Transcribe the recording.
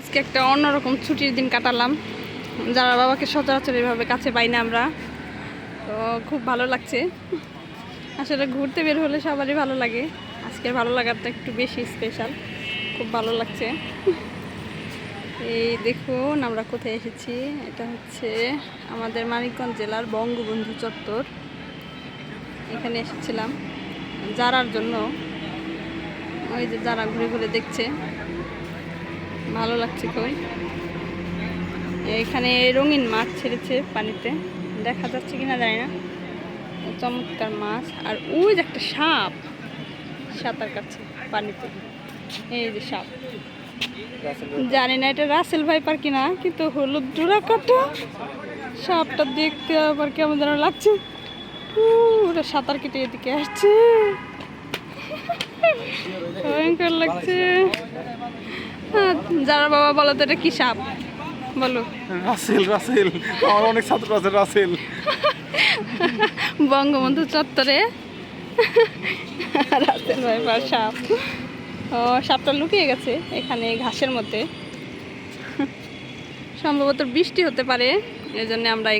আজকে একটা অন্যরকম ছুটির দিন কাটালাম। যারা বাবাকে সচরাচর এভাবে কাছে পাই না আমরা, তো খুব ভালো লাগছে। আসলে ঘুরতে বের হলে সবারই ভালো লাগে। আজকের ভালো লাগাটা একটু বেশি স্পেশাল খুব ভালো লাগছে। এই দেখুন, আমরা কোথায় এসেছি? এটা হচ্ছে আমাদের মানিকগঞ্জ জেলার বঙ্গবন্ধু চত্বর। এখানে এসেছিলাম যারার জন্য। ওই যে যারা ঘুরে ঘুরে দেখছে। ভালো লাগছে খুব এখানে রঙিন মাছ ছেড়েছে পানিতে। দেখা যাচ্ছে কিনা জানি না। চমৎকার মাছ। আর ওই যে একটা সাপ। সাঁতার কাটছে পানিতে। এই যে সাপ। জানি না এটা রাসেল ভাইপার কিনা, কিন্তু হলুদ ডোরা কাটা। সাপটা দেখতে আবার কেমন যেন লাগছে। ওটা সাঁতার কেটে এদিকে আসছে। ভয়ঙ্কর লাগছে। হ্যাঁ, যারা বাবা বলো তো এটা কি সাপ? বলো। রাসেল রাসেল। আমার অনেক ছাত্র আছে রাসেল। বঙ্গবন্ধু চত্বরে। রাতের ভাইপার সাপ। ও সাপটা লুকিয়ে গেছে এখানে ঘাসের মধ্যে। সম্ভবত বৃষ্টি হতে পারে এই জন্য আমরা